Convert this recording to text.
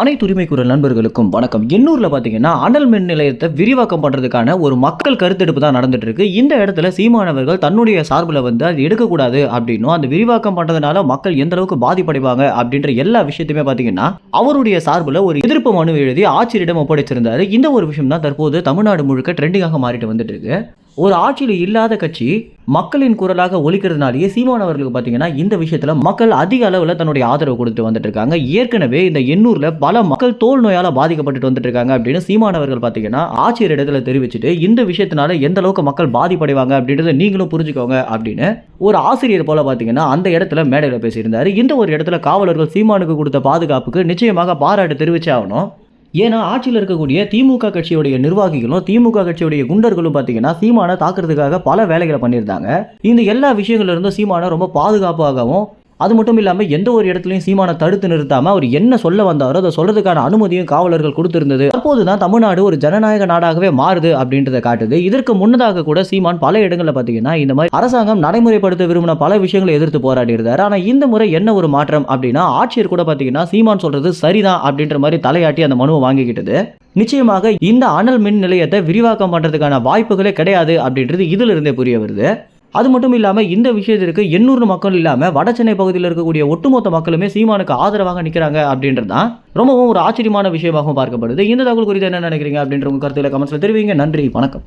அனைத்து உரிமை குரல் நண்பர்களுக்கும் வணக்கம். எண்ணூரில் பார்த்தீங்கன்னா அனல் மின் நிலையத்தை விரிவாக்கம் பண்ணுறதுக்கான ஒரு மக்கள் கருத்தெடுப்பு தான் நடந்துட்டு இருக்கு இந்த இடத்துல சீமானவர்கள் தன்னுடைய சார்பில் வந்து அது எடுக்கக்கூடாது அப்படின்னும் அந்த விரிவாக்கம் பண்ணுறதுனால மக்கள் எந்த அளவுக்கு பாதிப்படைவாங்க அப்படின்ற எல்லா விஷயத்தையுமே பார்த்தீங்கன்னா அவருடைய சார்பில் ஒரு எதிர்ப்பு மனு எழுதி ஆட்சியரிடம் ஒப்படைச்சிருந்தாரு. இந்த ஒரு விஷயம் தான் தற்போது தமிழ்நாடு முழுக்க ட்ரெண்டிங்காக மாறிட்டு வந்துட்டு இருக்கு ஒரு ஆட்சியில் இல்லாத கட்சி மக்களின் குரலாக ஒலிக்கிறதுனாலேயே சீமான் அவர்களுக்கு பார்த்தீங்கன்னா இந்த விஷயத்தில் மக்கள் அதிக அளவில் தன்னுடைய ஆதரவு கொடுத்து வந்துட்டு இருக்காங்க ஏற்கனவே இந்த எண்ணூரில் பல மக்கள் தோல் நோயால் பாதிக்கப்பட்டுட்டு வந்துட்டு இருக்காங்க அப்படின்னு சீமான் அவர்கள் பார்த்தீங்கன்னா ஆட்சியர் இடத்துல தெரிவிச்சுட்டு இந்த விஷயத்தினால எந்த அளவுக்கு மக்கள் பாதிப்படைவாங்க அப்படின்றத நீங்களும் புரிஞ்சுக்கோங்க அப்படின்னு ஒரு ஆசிரியர் போல பார்த்தீங்கன்னா அந்த இடத்துல மேடையில் பேசியிருந்தார். இந்த ஒரு இடத்துல காவலர்கள் சீமானுக்கு கொடுத்த பாதுகாப்புக்கு நிச்சயமாக பாராட்டு தெரிவிச்சே ஆகணும். ஏன்னா ஆட்சியில் இருக்கக்கூடிய திமுக கட்சியுடைய நிர்வாகிகளும் திமுக கட்சியுடைய குண்டர்களும் பார்த்தீங்கன்னா சீமானை தாக்குறதுக்காக பல வேலைகளை பண்ணியிருந்தாங்க. இந்த எல்லா விஷயங்கள்ல இருந்தும் சீமானை ரொம்ப பாதுகாப்பாகவும் அது மட்டும் இல்லாமல் எந்த ஒரு இடத்துலையும் சீமானை தடுத்து நிறுத்தாமல் அவர் என்ன சொல்ல வந்தாரோ அதை சொல்றதுக்கான அனுமதியும் காவலர்கள் கொடுத்திருந்தது. அப்போது தான் தமிழ்நாடு ஒரு ஜனநாயக நாடாகவே மாறுது அப்படின்றத காட்டுது. இதற்கு முன்னதாக கூட சீமான் பல இடங்களில் பார்த்தீங்கன்னா இந்த மாதிரி அரசாங்கம் நடைமுறைப்படுத்த விரும்பின பல விஷயங்களை எதிர்த்து போராடி இருந்தார் ஆனால் இந்த முறை என்ன ஒரு மாற்றம் அப்படின்னா ஆட்சியர் கூட பார்த்தீங்கன்னா சீமான் சொல்றது சரிதான் அப்படின்ற மாதிரி தலையாட்டி அந்த மனுவை வாங்கிக்கிட்டது. நிச்சயமாக இந்த அனல் மின் நிலையத்தை விரிவாக்கம் பண்ணுறதுக்கான வாய்ப்புகளே கிடையாது அப்படின்றது இதுல இருந்தே புரிய வருது. அது மட்டும் இல்லாமல் இந்த விஷயத்திற்கு எண்ணூறு மக்கள் இல்லாமல் வட சென்னை பகுதியில் இருக்கக்கூடிய ஒட்டுமொத்த மக்களுமே சீமானுக்கு ஆதரவாக நிற்கிறாங்க அப்படின்றது தான் ரொம்பவும் ஒரு ஆச்சரியமான விஷயமாகவும் பார்க்கப்படுது. இந்த தகவல் குறித்து என்ன நினைக்கிறீங்க அப்படின்ற உங்கள் கருத்தில் கமெண்ட்ஸில் தெரிவிங்க. நன்றி. வணக்கம்.